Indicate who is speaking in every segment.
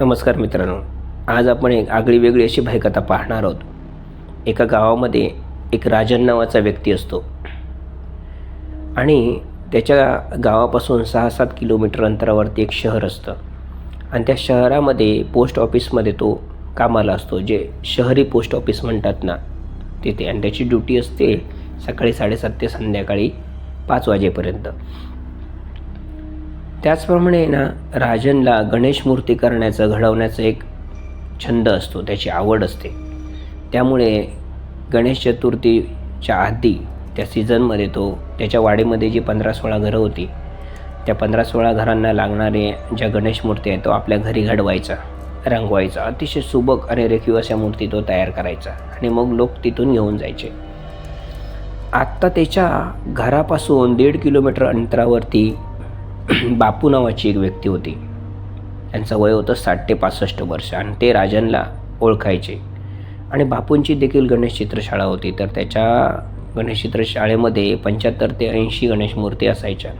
Speaker 1: नमस्कार मित्रांनो. आज आपण एक आगळी वेगळी अशी भयकथा पाहणार आहोत. एका गावामध्ये एक राजन नावाचा व्यक्ती असतो. आणि त्याच्या गावापासून सहा सात किलोमीटर अंतरावरती एक शहर असतं. आणि त्या शहरामध्ये पोस्ट ऑफिसमध्ये तो कामाला असतो जे शहरी पोस्ट ऑफिस म्हणतात ना तिथे. आणि त्याची ड्युटी असते सकाळी साडेसात ते संध्याकाळी पाच वाजेपर्यंत. त्याचप्रमाणे ना राजनला गणेश मूर्ती करण्याचं घडवण्याचं एक छंद असतो त्याची आवड असते. त्यामुळे गणेश चतुर्थीच्या आधी त्या सीझनमध्ये तो त्याच्या वाडीमध्ये जी पंधरा सोळा घरं होती त्या पंधरा सोळा घरांना लागणारे ज्या गणेश मूर्ती आहेत तो आपल्या घरी घडवायचा रंगवायचा. अतिशय सुबक आणि रेखीव अशा मूर्ती तो तयार करायचा आणि मग लोक तिथून घेऊन जायचे. आत्ता त्याच्या घरापासून दीड किलोमीटर अंतरावरती बापू नावाची एक व्यक्ती होती. त्यांचं वय होतं साठ ते पासष्ट वर्ष आणि ते राजनला ओळखायचे. आणि बापूंची देखील गणेश चित्रशाळा होती तर त्याच्या गणेश चित्रशाळेमध्ये पंच्याहत्तर ते ऐंशी गणेश मूर्ती असायच्या.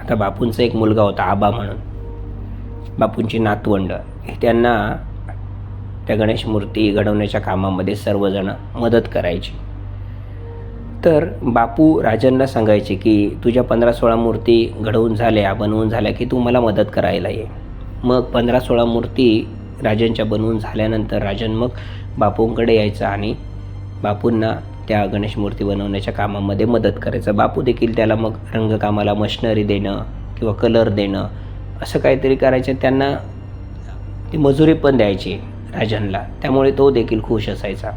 Speaker 1: आता बापूंचा एक मुलगा होता आबा म्हणून. बापूंची नातवंड. हे त्यांना त्या गणेश मूर्ती घडवण्याच्या कामामध्ये सर्वजण मदत करायची. तर बापू राजनला सांगायचे की तुझ्या पंधरा सोळा मूर्ती घडवून झाल्या बनवून झाल्या की तू मला मदत करायला ये. मग पंधरा सोळा मूर्ती राजनच्या बनवून झाल्यानंतर राजन मग बापूंकडे यायचा आणि बापूंना त्या गणेश मूर्ती बनवण्याच्या कामामध्ये मदत करायचा. बापू देखील त्याला मग रंगकामाला मशनरी देणं किंवा कलर देणं असं काहीतरी करायचं. त्यांना ती मजुरी पण द्यायची राजनला त्यामुळे तो देखील खुश असायचा.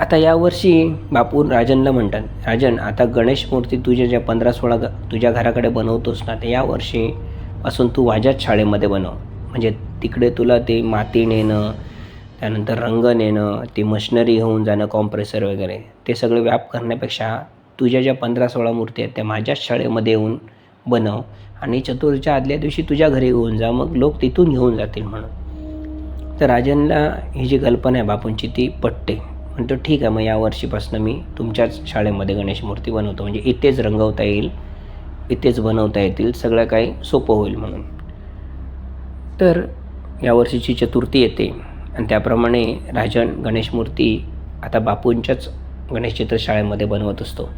Speaker 1: आता यावर्षी बापू राजनला म्हणतात राजन आता गणेश मूर्ती तुझ्या ज्या पंधरा सोळा ग तुझ्या घराकडे बनवतोस ना तर यावर्षीपासून तू माझ्याच शाळेमध्ये बनव. म्हणजे तिकडे तुला ते माती नेणं त्यानंतर रंग नेणं ती मशनरी घेऊन जाणं कॉम्प्रेसर वगैरे ते सगळे व्याप करण्यापेक्षा तुझ्या ज्या पंधरा सोळा मूर्ती आहेत त्या माझ्याच शाळेमध्ये येऊन बनव आणि चतुर्थीच्या आदल्या दिवशी तुझ्या घरी घेऊन जा मग लोक तिथून घेऊन जातील म्हणून. तर राजनला ही जी कल्पना आहे बापूंची ती पटते. म्हणतो ठीक आहे मग या वर्षीपासून मी तुमच्याच शाळेमध्ये गणेश मूर्ती बनवतो. म्हणजे इथेच रंगवता येईल इथेच बनवता येतील सगळं काही सोपं होईल म्हणून. तर यावर्षीची चतुर्थी येते आणि त्याप्रमाणे राजन गणेश मूर्ती आता बापूंच्याच गणेश चित्र शाळेमध्ये बनवत असतो.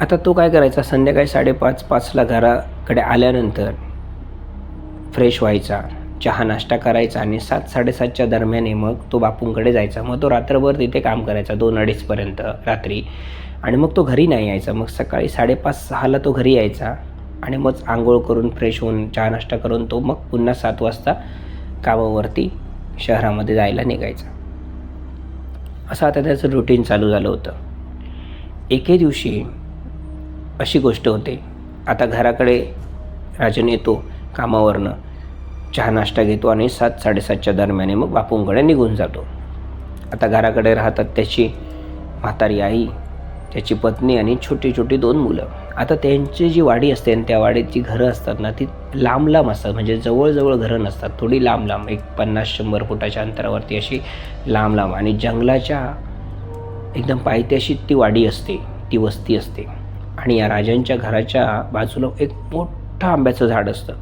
Speaker 1: आता तो काय करायचा? संध्याकाळी साडेपाच पाचला घराकडे आल्यानंतर फ्रेश व्हायचा. चहा नाश्ता करायचा आणि सात साडेसातच्या दरम्याने मग तो बापूंकडे जायचा. मग तो रात्रभर तिथे काम करायचा दोन अडीचपर्यंत रात्री. आणि मग तो घरी नाही यायचा. मग सकाळी साडेपाच सहाला तो घरी यायचा. आणि मग आंघोळ करून फ्रेश होऊन चहा नाश्ता करून तो मग पुन्हा सात वाजता कामावरती शहरामध्ये जायला निघायचा. असं आता त्याचं रुटीन चालू झालं होतं. एके दिवशी अशी गोष्ट होते. आता घराकडे राजन येतो कामावरनं. चहा नाश्ता घेतो आणि सात साडेसातच्या दरम्याने मग बापूंकडे निघून जातो. आता घराकडे राहतात त्याची म्हातारी आई त्याची पत्नी आणि छोटी छोटी दोन मुलं. आता त्यांची जी वाडी असते आणि त्या वाडीत जी घरं असतात ना ती लांब लांब असतात. म्हणजे जवळजवळ घरं नसतात थोडी लांब लांब. एक पन्नास शंभर फुटाच्या अंतरावरती अशी लांब लांब. आणि जंगलाच्या एकदम पायथ्याशी ती वाडी असते ती वस्ती असते. आणि या राजांच्या घराच्या बाजूला एक मोठं आंब्याचं झाड असतं.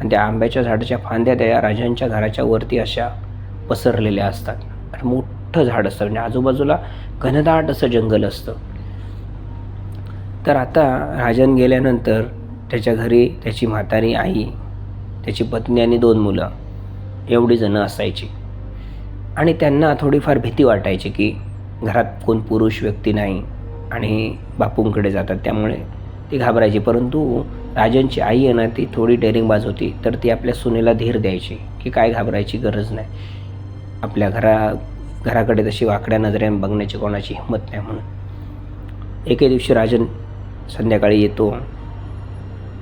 Speaker 1: आणि त्या आंब्याच्या झाडाच्या फांद्या त्या राजांच्या घराच्या वरती अशा पसरलेल्या असतात. आणि मोठं झाड असतं. म्हणजे आजूबाजूला घनदाट असं जंगल असतं. तर आता राजन गेल्यानंतर त्याच्या घरी त्याची म्हातारी आई त्याची पत्नी आणि दोन मुलं एवढी जणं असायची. आणि त्यांना थोडीफार भीती वाटायची की घरात कोण पुरुष व्यक्ती नाही आणि बापूंकडे जातात. त्यामुळे ती घाबरायची. परंतु राजनची आई आहे ना ती थोडी डेअरिंगबाज होती. तर ती आपल्या सुनेला धीर द्यायची की काय घाबरायची गरज नाही. आपल्या घरा घराकडे तशी वाकड्या नजरेने बघण्याची कोणाची हिंमत नाही म्हणून. एके दिवशी राजन संध्याकाळी येतो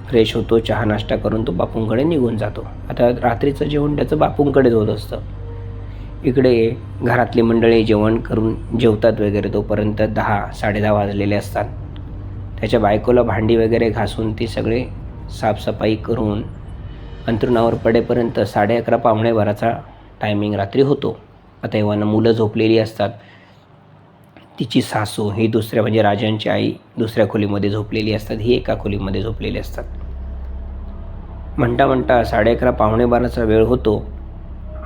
Speaker 1: फ्रेश होतो चहा नाश्ता करून तो बापूंकडे निघून जातो. आता रात्रीचं जेवण त्याचं बापूंकडेच होत असतं. इकडे घरातली मंडळी जेवण करून जेवतात वगैरे तोपर्यंत दहा साडेदहा वाजलेले असतात. त्याच्या बायकोला भांडी वगैरे घासून ती सगळे साफसफाई करून अंथरुणावर पडेपर्यंत साडे अकरा पावणे बाराचा टायमिंग रात्री होतो. आता एव्हाना मुलं झोपलेली असतात. तिची सासू ही दुसऱ्या म्हणजे राजांची आई दुसऱ्या खोलीमध्ये झोपलेली असतात. ही एका खोलीमध्ये झोपलेली असतात. म्हणता म्हणता साडे अकरा पावणे बाराचा वेळ होतो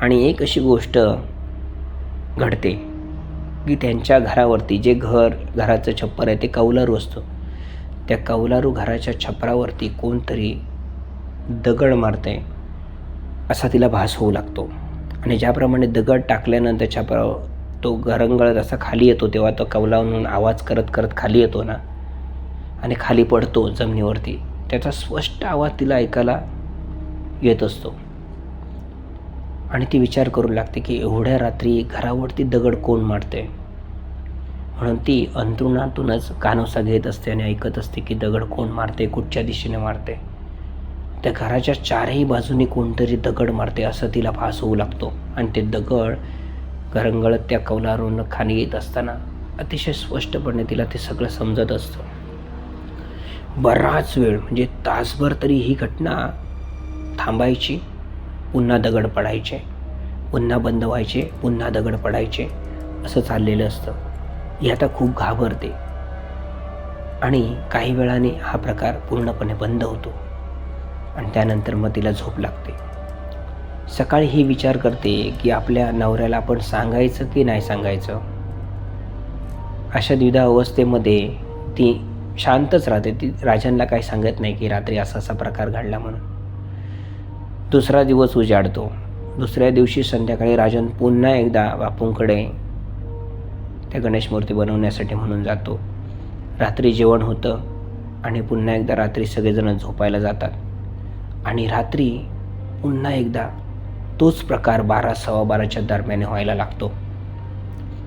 Speaker 1: आणि एक अशी गोष्ट घडते की त्यांच्या घरावरती जे घर घराचं छप्पर आहे ते कौलारू असतं. त्या कौलारू घराच्या छपरावरती कोणतरी दगड मारते असा तिला भास होऊ लागतो. आणि ज्याप्रमाणे दगड टाकल्यानंतर छपरावर तो घरंगळत असा खाली येतो तेव्हा तो कौलावून आवाज करत करत खाली येतो ना. आणि खाली पडतो जमिनीवरती. त्याचा स्पष्ट आवाज तिला ऐकायला येत असतो. आणि ती विचार करू लागते की एवढ्या रात्री घरावरती दगड कोण मारते? म्हणून ती अंतरुणातूनच कानोसा घेत असते आणि ऐकत असते की दगड कोण मारते कुठच्या दिशेने मारते. त्या घराच्या चारही बाजूनी कोणतरी दगड मारते असं तिला भास होऊ लागतो. आणि ते दगड घरंगळत त्या कौलारून खाली येत असताना अतिशय स्पष्टपणे तिला ते सगळं समजत असतं. बराच वेळ म्हणजे तासभर तरी ही घटना थांबायची पुन्हा दगड पडायचे पुन्हा बंद व्हायचे पुन्हा दगड पडायचे असं चाललेलं असतं. ही आता खूप घाबरते. आणि काही वेळाने हा प्रकार पूर्णपणे बंद होतो. आणि त्यानंतर मग तिला झोप लागते. सकाळी ही विचार करते की आपल्या नवऱ्याला आपण सांगायचं की नाही सांगायचं? अशा द्विधा अवस्थेमध्ये ती शांतच राहते. ती राजांना काही सांगत नाही की रात्री असा असा प्रकार घडला म्हणून. दुसरा दिवस उजाडतो. दुसऱ्या दिवशी संध्याकाळी राजन पुन्हा एकदा बापूंकडे त्या गणेश मूर्ती बनवण्यासाठी म्हणून जातो. रात्री जेवण होतं आणि पुन्हा एकदा रात्री सगळेजण झोपायला जातात. आणि रात्री पुन्हा एकदा तोच प्रकार बारा सव्वा बाराच्या दरम्यान व्हायला लागतो.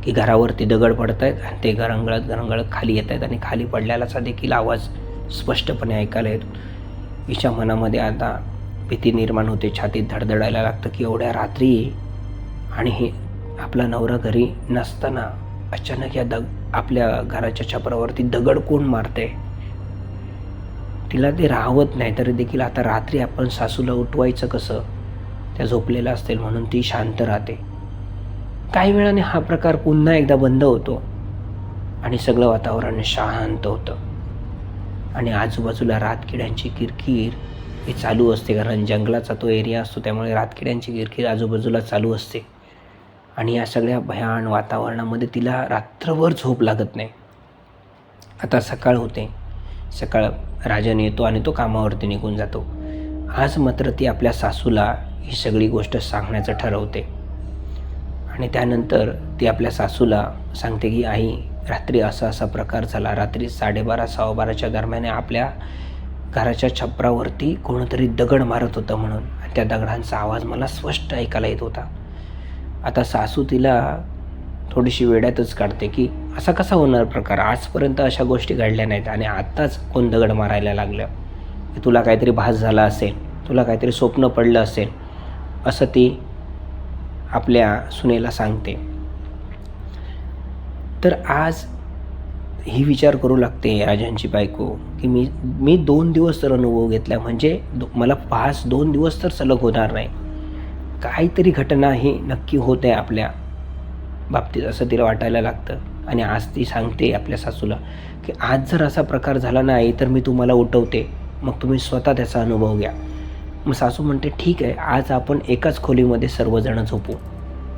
Speaker 1: की घरावरती दगड पडत आहेत आणि ते घरंगळत घरंगळत खाली येत आहेत आणि खाली पडल्यालाचा देखील आवाज स्पष्टपणे ऐकायला येतो. हिच्या मनामध्ये आता भीती निर्माण होते. छातीत धडधडायला लागतं की एवढ्या रात्री आणि हे आपला नवरा घरी नसताना अचानक या दग आपल्या घराच्या छपरावरती दगड कोण मारते तिला ते राहवत नाही तरी देखील आता रात्री आपण सासूला उठवायचं कसं? त्या झोपलेल्या असतील म्हणून ती शांत राहते. काही वेळाने हा प्रकार पुन्हा एकदा बंद होतो आणि सगळं वातावरण शांत होतं. आणि आजूबाजूला रातकिड्यांची किरकिर ही चालू असते कारण जंगलाचा तो एरिया असतो त्यामुळे रातकिड्यांची किरकिर आजूबाजूला चालू असते. आणि या सगळ्या भयान वातावरणामध्ये तिला रात्रभर झोप लागत नाही. आता सकाळ होते. सकाळ राजन येतो आणि तो कामावरती निघून जातो. आज मात्र ती आपल्या सासूला ही सगळी गोष्ट सांगण्याचं ठरवते. आणि त्यानंतर ती आपल्या सासूला सांगते की आई रात्री असा असा प्रकार झाला. रात्री साडेबारा सव्वाबाराच्या दरम्यान आपल्या घराच्या छपरावरती कोणतरी दगड मारत होतं म्हणून. आणि त्या दगडांचा आवाज मला स्पष्ट ऐकायला येत होता. आता सासू तिला थोडीशी वेड्यातच काढते की असा कसा होणार प्रकार? आजपर्यंत अशा गोष्टी घडल्या नाहीत आणि आत्ताच कोण दगड मारायला लागलं? की तुला काहीतरी भास झाला असेल तुला काहीतरी स्वप्न पडलं असेल असं ती आपल्या सुनेला सांगते. तर आज ही विचार करू लागते राजांची बायको की मी मी दोन दिवस तर अनुभव घेतला. म्हणजे दो मला पाच दोन दिवस तर सलग होणार नाही. काहीतरी घटना ही नक्की होत आहे आपल्या बाबतीत असं तिला वाटायला लागतं. आणि आज ती सांगते आपल्या सासूला की आज जर असा प्रकार झाला नाही तर मी तुम्हाला उठवते. मग तुम्ही स्वतः त्याचा अनुभव घ्या. मग सासू म्हणते ठीक आहे आज आपण एकाच खोलीमध्ये सर्वजणं झोपू.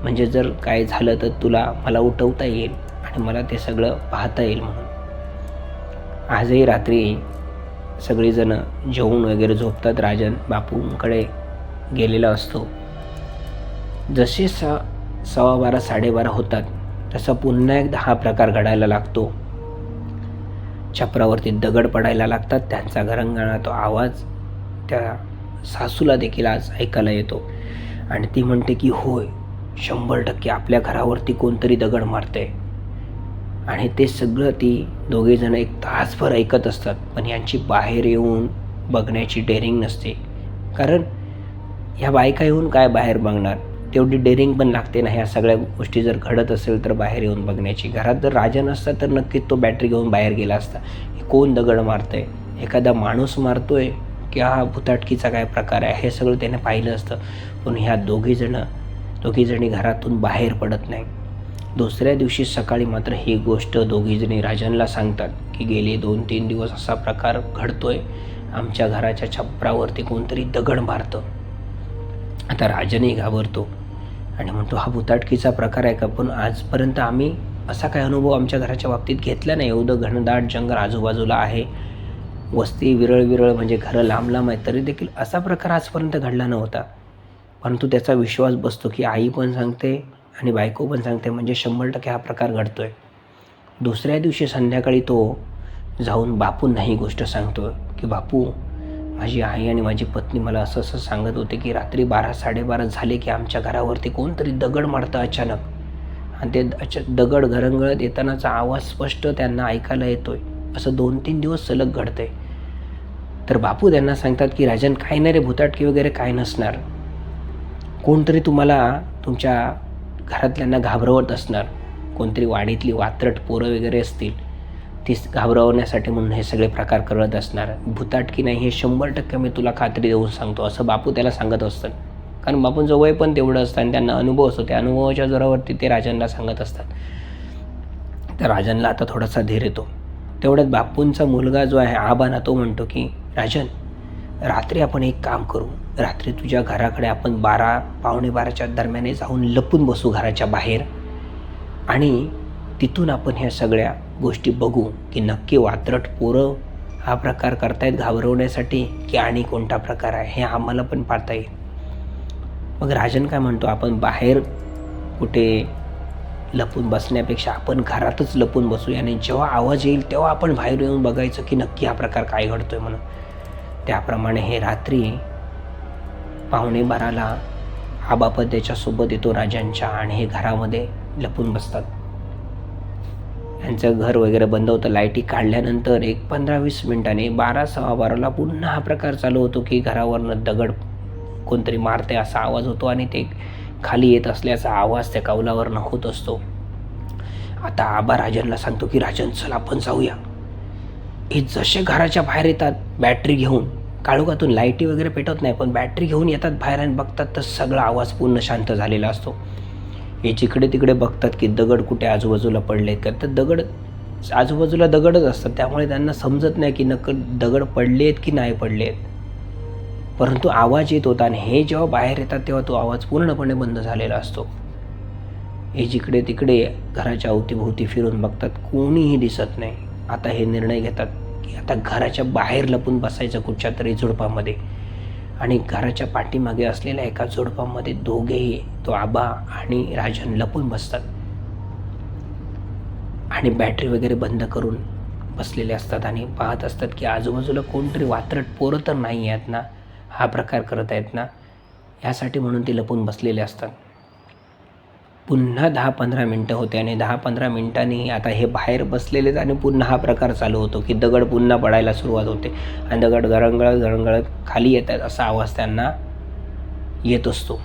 Speaker 1: म्हणजे जर काय झालं तर तुला मला उठवता येईल आणि मला ते सगळं पाहता येईल म्हणून. आजही रात्री सगळीजणं जेवून वगैरे झोपतात. राजन बापूंकडे गेलेला असतो. जसे स सव्वा बारा साडेबारा होतात तसा पुन्हा एकदा हा प्रकार घडायला लागतो. छपरावरती दगड पडायला लागतात त्यांचा घरंगणा तो आवाज त्या सासूला देखील आज ऐकायला येतो. आणि ती म्हणते की होय शंभर टक्के आपल्या घरावरती कोणतरी दगड मारते आणि ते सगळं ती दोघेजणं एक तासभर ऐकत असतात पण यांची बाहेर येऊन बघण्याची डेअरिंग नसते. कारण ह्या बायका येऊन काय बाहेर बघणार? तेवढी डेअरिंग पण लागते ना. ह्या सगळ्या गोष्टी जर घडत असेल तर बाहेर येऊन बघण्याची. घरात जर राजा नसता तर नक्कीच तो बॅटरी घेऊन बाहेर गेला असता. कोण दगड मारतंय? एखादा माणूस मारतोय? की हा भुताटकीचा काय प्रकार आहे? हे सगळं त्याने पाहिलं असतं. पण ह्या दोघीजणं दोघीजणी घरातून बाहेर पडत नाही. दुसऱ्या दिवशी सकाळी मात्र ही गोष्ट दोघीजणी राजनला सांगतात की गेले दोन तीन दिवस असा प्रकार घडतोय. आमच्या घराच्या छपरावरती कोणतरी दगड मारतं. आता राजनही घाबरतो. आणि म्हणतो हा भुताटकीचा प्रकार आहे का? पण आजपर्यंत आम्ही असा काही अनुभव आमच्या घराच्या बाबतीत घेतला नाही. एवढं घनदाट जंगल आजूबाजूला आहे. वस्ती विरळ विरळ म्हणजे घरं लांब लांब आहेत. तरी देखील असा प्रकार आजपर्यंत घडला नव्हता. परंतु त्याचा विश्वास बसतो की आई पण सांगते आणि बायको पण सांगते म्हणजे शंभर टक्के हा प्रकार घडतो आहे दुसऱ्या दिवशी संध्याकाळी तो जाऊन बापूंना ही गोष्ट सांगतो की बापू माझी आई आणि माझी पत्नी मला असं असं सांगत होते की रात्री बारा साडेबारा झाले की आमच्या घरावरती कोणतरी दगड मारतं अचानक. आणि ते अचा दगड घरंगळत येतानाचा आवाज स्पष्ट त्यांना ऐकायला येतोय. असं दोन तीन दिवस सलग घडतंय. तर बापू त्यांना सांगतात की राजन काय नाही रे भुताटकी वगैरे काय नसणार. कोणतरी तुम्हाला तुमच्या घरातल्यांना घाबरवत असणार. कोणतरी वाडीतली वात्रट पोरं वगैरे असतील. ती घाबरवण्यासाठी म्हणून हे सगळे प्रकार करत असणार. भुताटकी नाही हे शंभर टक्के मी तुला खात्री देऊन सांगतो असं बापू त्याला सांगत असतात. कारण बापूंचं वय पण तेवढं असतं आणि त्यांना अनुभव असतो. त्या अनुभवाच्या जोरावरती ते राजांना सांगत असतात. तर राजांना आता थोडासा धीर येतो. तेवढ्यात बापूंचा मुलगा जो आहे आबाना तो म्हणतो की राजन रात्री आपण एक काम करू. रात्री तुझ्या घराकडे आपण बारा पावणे बाराच्या दरम्याने जाऊन लपून बसू घराच्या बाहेर आणि तिथून आपण ह्या सगळ्या गोष्टी बघू की नक्की वात्रट पोरं हा प्रकार करतायत घाबरवण्यासाठी की आणि कोणता प्रकार आहे हे आम्हाला पण पाहता येईल. मग राजन काय म्हणतो आपण बाहेर कुठे लपून बसण्यापेक्षा आपण घरातच लपून बसूया आणि जेव्हा आवाज येईल तेव्हा आपण बाहेर येऊन बघायचं की नक्की हा प्रकार काय घडतोय म्हणून. त्याप्रमाणे हे रात्री पाहुणे बाराला आबापत त्याच्यासोबत येतो राजांच्या आणि हे घरामध्ये लपून बसतात. यांचं घर वगैरे बंद होतं. लाईटी काढल्यानंतर एक पंधरा वीस मिनिटाने बारा सव्वा बाराला पुन्हा हा प्रकार चालू होतो की घरावरनं दगड कोणतरी मारते असा आवाज होतो आणि ते खाली येत असल्याचा आवाज त्या कौलावरनं होत असतो. आता आबा राजनला सांगतो की राजन चल आपण जाऊया. हे जसे घराच्या बाहेर येतात बॅटरी घेऊन. काळोखातून लाईटी वगैरे पेटवत नाही पण बॅटरी घेऊन येतात बाहेर आणि बघतात तर सगळा आवाज पूर्ण शांत झालेला असतो. हे जिकडे तिकडे बघतात की दगड कुठे आजूबाजूला पडले का तर दगड आजूबाजूला दगडच असतात. त्यामुळे त्यांना समजत नाही की नक्क दगड पडले आहेत की नाही पडले आहेत परंतु आवाज येत होता आणि हे जेव्हा बाहेर येतात तेव्हा तो आवाज पूर्णपणे बंद झालेला असतो. हे जिकडे तिकडे घराच्या अवतीभोवती फिरून बघतात कोणीही दिसत नाही. आता हे निर्णय घेतात की आता घराच्या बाहेर लपून बसायचं कुठच्या तरी झुडपामध्ये. आणि घराच्या पाठीमागे असलेल्या एका झोडपामध्ये दोघेही तो आबा आणि राजन लपून बसतात. आणि बॅटरी वगैरे बंद करून बसलेले असतात आणि पाहत असतात की आजूबाजूला कोणतरी वात्रट पोरं तर नाही आहेत ना? हा प्रकार करत आहेत ना? यासाठी म्हणून ते लपून बसलेले असतात. पुन्हा दहा पंधरा मिनटं होते आणि दहा पंधरा मिनटांनी आता हे बाहेर बसलेलेच आणि पुन्हा हा प्रकार चालू होतो की दगड पुन्हा पडायला सुरुवात होते. आणि दगड गरंगळत गरंगळत खाली येतात असा आवाज त्यांना येत असतो.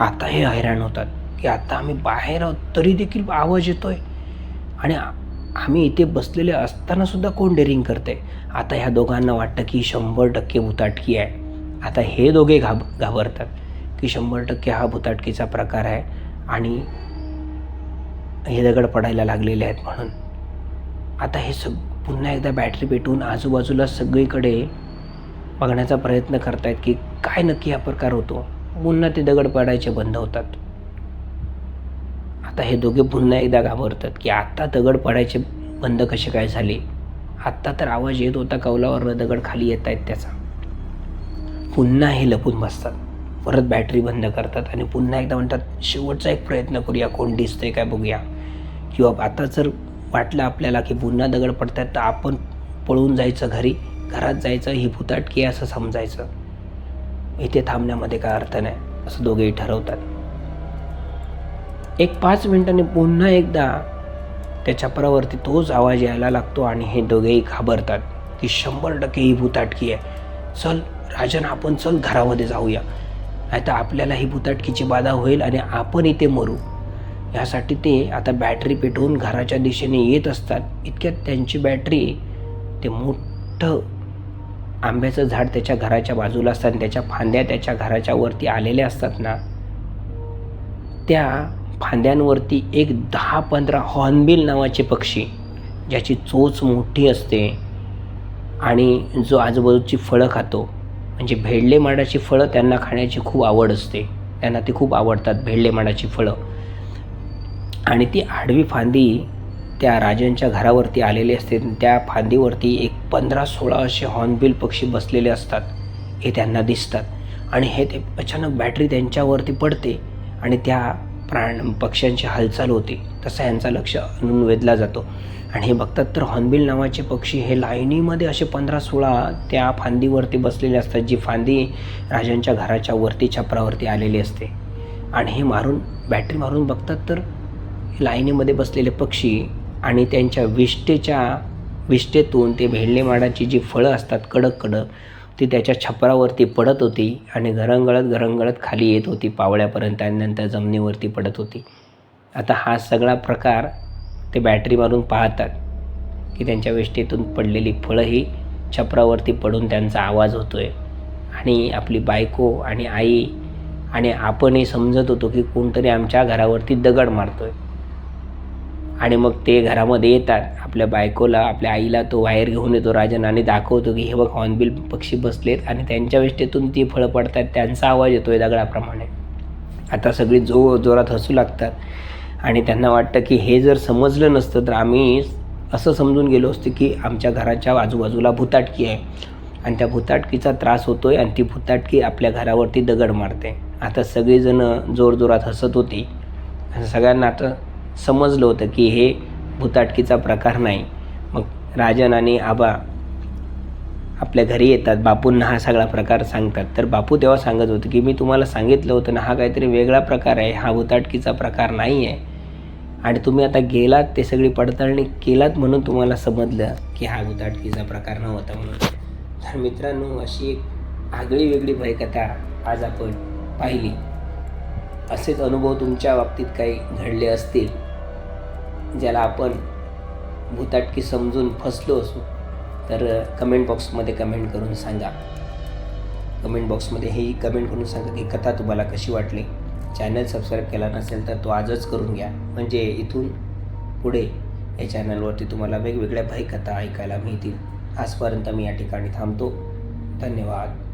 Speaker 1: आता हे हैराण होतात की आता आम्ही बाहेर आहोत तरी देखील आवाज येतोय. आणि आम्ही इथे बसलेले असतानासुद्धा कोण डेरिंग करते आता ह्या दोघांना वाटतं की शंभर टक्के भुताटकी आहे. आता हे दोघे घाब घाबरतात की शंभर टक्के हा भुताटकीचा प्रकार आहे. आणि हे दगड पडायला लागलेले आहेत म्हणून. आता हे सग पुन्हा एकदा बॅटरी पेटवून आजूबाजूला सगळीकडे बघण्याचा प्रयत्न करतायत की काय नक्की हा प्रकार होतो. पुन्हा ते दगड पडायचे बंद होतात. आता हे दोघे पुन्हा एकदा घाबरतात की आत्ता दगड पडायचे बंद कसे काय झाले? आत्ता तर आवाज येत होता कौलावरनं दगड खाली येत आहेत त्याचा. पुन्हा हे लपून बसतात. परत बॅटरी बंद करतात आणि पुन्हा एकदा म्हणतात शेवटचा एक प्रयत्न करूया कोण दिसतंय काय बघूया. किंवा आता जर वाटलं आपल्याला की पुन्हा दगड पडतात तर आपण पळून जायचं घरी घरात जायचं ही भुताटकी आहे असं समजायचं? इथे थांबण्यामध्ये काय अर्थ नाही असं दोघेही ठरवतात. एक पाच मिनिटांनी पुन्हा एकदा त्या छपरावरती तोच आवाज यायला लागतो आणि हे दोघेही घाबरतात की शंभर टक्के ही भूताटकी आहे. चल राजन आपण चल घरामध्ये जाऊया. नाही तर आपल्याला भुताटकीची बाधा होईल आणि आपण इथे मरू. यासाठी ते आता बॅटरी पेटवून घराच्या दिशेने येत असतात. इतक्यात त्यांची बॅटरी ते मोठं आंब्याचं झाड त्याच्या घराच्या बाजूला असतात आणि त्याच्या फांद्या त्याच्या घराच्या वरती आलेल्या असतात ना त्या फांद्यांवरती एक दहा पंधरा हॉर्नबिल नावाचे पक्षी ज्याची चोच मोठी असते आणि जो आजूबाजूची फळं खातो. म्हणजे भेडले माडाची फळं त्यांना खाण्याची खूप आवड असते. त्यांना ती खूप आवडतात भेडले माडाची फळं. आणि ती आडवी फांदी त्या राजांच्या घरावरती आलेली असते. त्या फांदीवरती एक पंधरा सोळा असे हॉर्नबिल पक्षी बसलेले असतात. हे त्यांना दिसतात. आणि हे ते अचानक बॅटरी त्यांच्यावरती पडते आणि त्या प्राण पक्ष्यांची हालचाल होते तसा यांचा लक्ष आणून वेधला जातो. आणि हे बघतात तर हॉर्नबिल नावाचे पक्षी हे लाईनीमध्ये असे पंधरा सोळा त्या फांदीवरती बसलेले असतात जी फांदी राजांच्या घराच्या वरती छपरावरती आलेली असते. आणि हे मारून बॅटरी मारून बघतात तर लाईनीमध्ये बसलेले पक्षी आणि त्यांच्या विष्टेच्या विष्टेतून ते भेंडले माडाची जी फळं असतात कडक कडक ती त्याच्या छपरावरती पडत होती आणि घरंगळत घरंगळत खाली येत होती पावळ्यापर्यंत आणि नंतर जमिनीवरती पडत होती. आता हा सगळा प्रकार ते बॅटरी मारून पाहतात की त्यांच्या वेष्टीतून पडलेली फळं ही छपरावरती पडून त्यांचा आवाज होतो आहे आणि आपली बायको आणि आई आणि आपणही समजत होतो की कोणतरी आमच्या घरावरती दगड मारतो आहे आणि मग ते घरामध्ये येतात. आपल्या बायकोला आपल्या आईला तो बाहेर घेऊन येतो राजन आणि दाखवतो की हे बघ हॉर्नबिल पक्षी बसलेत आणि त्यांच्या वेष्टेतून ती फळं पडतात त्यांचा आवाज येतो आहे दगडाप्रमाणे. आता सगळी जो जोरात हसू लागतात. आणि त्यांना वाटतं की हे जर समजलं नसतं तर आम्ही असं समजून गेलो असतो की आमच्या घराच्या आजूबाजूला भुताटकी आहे. आणि त्या भुताटकीचा त्रास होतो आहे आणि ती भुताटकी आपल्या घरावरती दगड मारते. आता सगळीजणं जोरजोरात हसत होती. आणि सगळ्यांना आता समजलं होतं की हे भुताटकीचा प्रकार नाही. मग राजन आणि आबा आपल्या घरी येतात. बापूंना हा सगळा प्रकार सांगतात. तर बापू तेव्हा सांगत होते की मी तुम्हाला सांगितलं होतं ना हा काहीतरी वेगळा प्रकार आहे. हा भुताटकीचा प्रकार नाही आहे आणि तुम्ही आता गेलात ते सगळी पडताळणी केलात म्हणून तुम्हाला समजलं की हा भुताटकीचा प्रकार नव्हता म्हणून. तर मित्रांनो अशी एक आगळी वेगळी भयकथा आज आपण पाहिली. असेच अनुभव तुमच्या बाबतीत काही घडले असतील ज्याला आपण भूताटकी समजून फसलो असू तर कमेंट बॉक्समध्ये कमेंट करून सांगा. कमेंट बॉक्समध्ये हेही कमेंट करून सांगा की कथा तुम्हाला कशी वाटली. चॅनल सबस्क्राईब केला नसेल तर तो आजच करून घ्या. म्हणजे इथून पुढे या चॅनलवरती तुम्हाला वेगवेगळ्या भयकथा ऐकायला मिळतील. आजपर्यंत मी या ठिकाणी थांबतो. धन्यवाद.